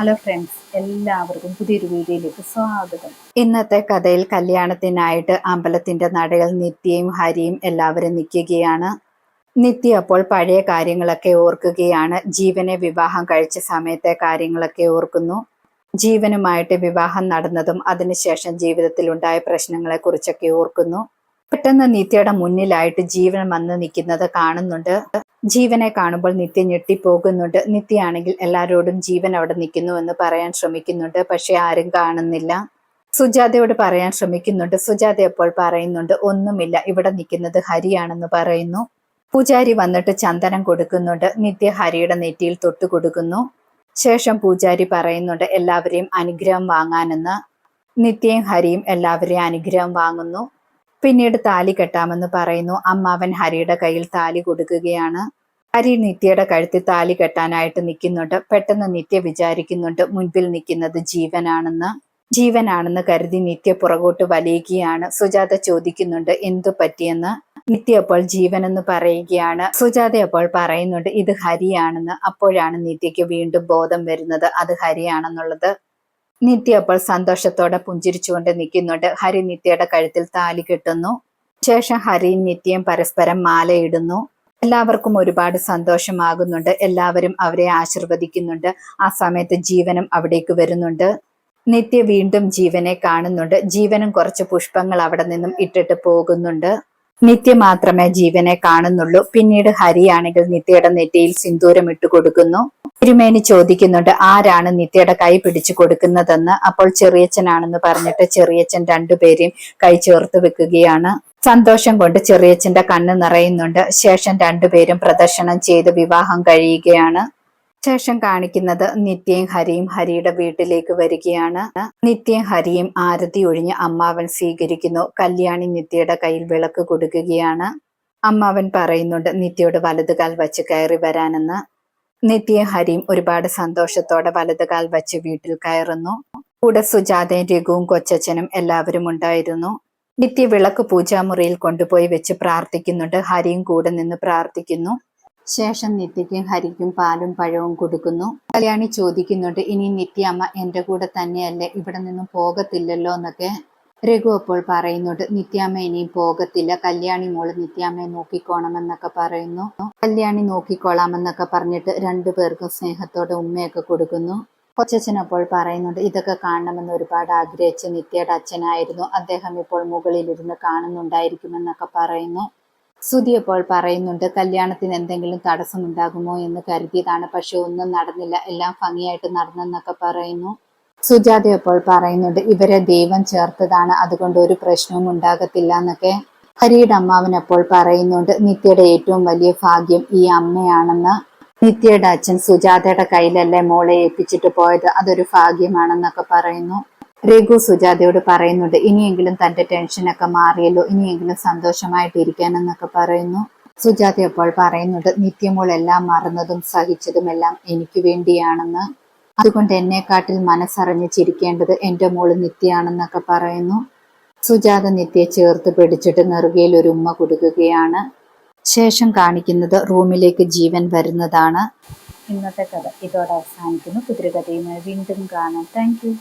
Hello friends എല്ലാവർക്കും പുതിയൊരു വീഡിയോയിലേക്ക് സ്വാഗതം. ഇന്നത്തെ കഥയിൽ കല്യാണത്തിനായിട്ട് അമ്പലത്തിന്റെ നടയിൽ നിത്യയും ഹരിയും എല്ലാവരും നിൽക്കുകയാണ്. നിത്യ അപ്പോൾ പഴയ കാര്യങ്ങളൊക്കെ ഓർക്കുകയാണ്. ജീവനെ വിവാഹം കഴിച്ച സമയത്തെ കാര്യങ്ങളൊക്കെ ഓർക്കുന്നു. ജീവനുമായിട്ട് വിവാഹം നടന്നതും അതിനുശേഷം ജീവിതത്തിൽ ഉണ്ടായ പ്രശ്നങ്ങളെ കുറിച്ചൊക്കെ ഓർക്കുന്നു. പെട്ടെന്ന് നിത്യയുടെ മുന്നിലായിട്ട് ജീവൻ വന്ന് നിൽക്കുന്നത് കാണുന്നുണ്ട്. ജീവനെ കാണുമ്പോൾ നിത്യ ഞെട്ടിപ്പോകുന്നുണ്ട്. നിത്യയാണെങ്കിൽ എല്ലാവരോടും ജീവൻ അവിടെ നിൽക്കുന്നു എന്ന് പറയാൻ ശ്രമിക്കുന്നുണ്ട്. പക്ഷെ ആരും കാണുന്നില്ല. സുജാതയോട് പറയാൻ ശ്രമിക്കുന്നുണ്ട്. സുജാത അപ്പോൾ പറയുന്നുണ്ട്? ഒന്നുമില്ല. ഇവിടെ നിൽക്കുന്നത് ഹരിയാണെന്ന് പറയുന്നു. പൂജാരി വന്നിട്ട് ചന്ദനം കൊടുക്കുന്നുണ്ട്. നിത്യ ഹരിയുടെ നെറ്റിയിൽ തൊട്ട് കൊടുക്കുന്നു. ശേഷം പൂജാരി പറയുന്നുണ്ട് എല്ലാവരെയും അനുഗ്രഹം വാങ്ങാനെന്ന്. നിത്യയും ഹരിയും എല്ലാവരെയും അനുഗ്രഹം വാങ്ങുന്നു. പിന്നീട് താലി കെട്ടാമെന്ന് പറയുന്നു. അമ്മാവൻ ഹരിയുടെ കയ്യിൽ താലി കൊടുക്കുകയാണ്. ഹരി നിത്യയുടെ കഴുത്തിൽ താലി കെട്ടാനായിട്ട് നിൽക്കുന്നുണ്ട്. പെട്ടെന്ന് നിത്യ വിചാരിക്കുന്നുണ്ട് മുൻപിൽ നിൽക്കുന്നത് ജീവനാണെന്ന്. ജീവനാണെന്ന് കരുതി നിത്യ പുറകോട്ട് വലിയുകയാണ്. സുജാത ചോദിക്കുന്നുണ്ട് എന്തു പറ്റിയെന്ന്? നിത്യ അപ്പോൾ ജീവൻ എന്ന് പറയുകയാണ്. സുജാത അപ്പോൾ പറയുന്നുണ്ട് ഇത് ഹരിയാണെന്ന്. അപ്പോഴാണ് നിത്യയ്ക്ക് വീണ്ടും ബോധം വരുന്നത്. അത് ഹരിയാണെന്നുള്ളത്. നിത്യ അപ്പോൾ സന്തോഷത്തോടെ പുഞ്ചിരിച്ചുകൊണ്ട് നിൽക്കുന്നുണ്ട്. ഹരി നിത്യയുടെ കഴുത്തിൽ താലി കെട്ടുന്നു. ശേഷം ഹരിയും നിത്യയും പരസ്പരം മാലയിടുന്നു. എല്ലാവർക്കും ഒരുപാട് സന്തോഷമാകുന്നുണ്ട്. എല്ലാവരും അവരെ ആശീർവദിക്കുന്നുണ്ട്. ആ സമയത്ത് ജീവനും അവിടേക്ക് വരുന്നുണ്ട്. നിത്യ വീണ്ടും ജീവനെ കാണുന്നുണ്ട്. ജീവനും കുറച്ച് പുഷ്പങ്ങൾ അവിടെ നിന്നും ഇട്ടിട്ട് പോകുന്നുണ്ട്. നിത്യ മാത്രമേ ജീവനെ കാണുന്നുള്ളൂ. പിന്നീട് ഹരിയാണെങ്കിൽ നിത്യയുടെ നെറ്റിയിൽ സിന്ദൂരം ഇട്ട് കൊടുക്കുന്നു. തിരുമേനി ചോദിക്കുന്നുണ്ട് ആരാണ് നിത്യയുടെ കൈ പിടിച്ചു കൊടുക്കുന്നതെന്ന്? അപ്പോൾ ചെറിയച്ഛനാണെന്ന് പറഞ്ഞിട്ട് ചെറിയച്ഛൻ രണ്ടുപേരെയും കൈ ചേർത്ത് വെക്കുകയാണ്. സന്തോഷം കൊണ്ട് ചെറിയച്ഛന്റെ കണ്ണ് നിറയുന്നുണ്ട്. ശേഷം രണ്ടുപേരും പ്രദർശനം ചെയ്ത് വിവാഹം കഴിയുകയാണ്. ശേഷം കാണിക്കുന്നത് നിത്യയും ഹരിയും ഹരിയുടെ വീട്ടിലേക്ക് വരികയാണ്. നിത്യയും ഹരിയും ആരതി ഒഴിഞ്ഞ് അമ്മാവൻ സ്വീകരിക്കുന്നു. കല്യാണി നിത്യയുടെ കയ്യിൽ വിളക്ക് കൊടുക്കുകയാണ്. അമ്മാവൻ പറയുന്നുണ്ട് നിത്യയോട് വലതുകാൽ വച്ച് കയറി വരാനെന്ന്. നിത്യയും ഹരിയും ഒരുപാട് സന്തോഷത്തോടെ വലതുകാൽ വച്ച് വീട്ടിൽ കയറുന്നു. കൂടെ സുജാതയും രഘുവും കൊച്ചച്ഛനും എല്ലാവരും ഉണ്ടായിരുന്നു. നിത്യ വിളക്ക് പൂജാമുറിയിൽ കൊണ്ടുപോയി വെച്ച് പ്രാർത്ഥിക്കുന്നുണ്ട്. ഹരിയും കൂടെ നിന്ന് പ്രാർത്ഥിക്കുന്നു. ശേഷം നിത്യയ്ക്കും ഹരിക്കും പാലും പഴവും കൊടുക്കുന്നു. കല്യാണി ചോദിക്കുന്നുണ്ട് ഇനി നിത്യ അമ്മ എന്റെ കൂടെ തന്നെയല്ലേ? ഇവിടെ നിന്നും പോകത്തില്ലല്ലോ എന്നൊക്കെ രഘു അപ്പോൾ പറയുന്നുണ്ട് നിത്യാമ്മ ഇനിയും പോകത്തില്ല. കല്യാണി മോൾ നിത്യാമ്മയെ നോക്കിക്കോണമെന്നൊക്കെ പറയുന്നു. കല്യാണി നോക്കിക്കോളാമെന്നൊക്കെ പറഞ്ഞിട്ട് രണ്ടു പേർക്കും സ്നേഹത്തോടെ ഉമ്മയൊക്കെ കൊടുക്കുന്നു. കൊച്ചച്ഛൻ അപ്പോൾ പറയുന്നുണ്ട് ഇതൊക്കെ കാണണമെന്ന് ഒരുപാട് ആഗ്രഹിച്ച നിത്യയുടെ അച്ഛനായിരുന്നു. അദ്ദേഹം ഇപ്പോൾ മുകളിലിരുന്ന് കാണുന്നുണ്ടായിരിക്കുമെന്നൊക്കെ പറയുന്നു. സുധി അപ്പോൾ പറയുന്നുണ്ട് കല്യാണത്തിന് എന്തെങ്കിലും തടസ്സമുണ്ടാകുമോ എന്ന് കരുതിയതാണ് പക്ഷെ ഒന്നും നടന്നില്ല. എല്ലാം ഭംഗിയായിട്ട് നടന്നെന്നൊക്കെ പറയുന്നു. സുജാത അപ്പോൾ പറയുന്നുണ്ട് ഇവരെ ദൈവം ചേർത്തതാണ്. അതുകൊണ്ട് ഒരു പ്രശ്നവും ഉണ്ടാകത്തില്ല എന്നൊക്കെ ഹരിയുടെ അമ്മാവൻ അപ്പോൾ പറയുന്നുണ്ട് നിത്യയുടെ ഏറ്റവും വലിയ ഭാഗ്യം ഈ അമ്മയാണെന്ന്. നിത്യയുടെ അച്ഛൻ സുജാതയുടെ കയ്യിലല്ലേ മോളെ ഏൽപ്പിച്ചിട്ട് പോയത്? അതൊരു ഭാഗ്യമാണെന്നൊക്കെ പറയുന്നു. രഘു സുജാതയോട് പറയുന്നുണ്ട് ഇനിയെങ്കിലും തന്റെ ടെൻഷനൊക്കെ മാറിയല്ലോ ഇനിയെങ്കിലും സന്തോഷമായിട്ടിരിക്കാനെന്നൊക്കെ പറയുന്നു. സുജാത അപ്പോൾ പറയുന്നുണ്ട് നിത്യമോൾ എല്ലാം മറന്നതും സഹിച്ചതും എല്ലാം എനിക്ക് വേണ്ടിയാണെന്ന്. അതുകൊണ്ട് എന്നെക്കാട്ടിൽ മനസ്സറിഞ്ഞ് ചിരിക്കേണ്ടത് എന്റെ മോൾ നിത്യയാണെന്നൊക്കെ പറയുന്നു. സുജാത നിത്യയെ ചേർത്ത് പിടിച്ചിട്ട് നെറുകയിൽ ഒരു ഉമ്മ കൊടുക്കുകയാണ്. ശേഷം കാണിക്കുന്നത് റൂമിലേക്ക് ജീവൻ വരുന്നതാണ്. ഇന്നത്തെ കഥ ഇതോടെ അവസാനിക്കുന്നു. കുതിരകഥയുമായി വീണ്ടും കാണാം. താങ്ക്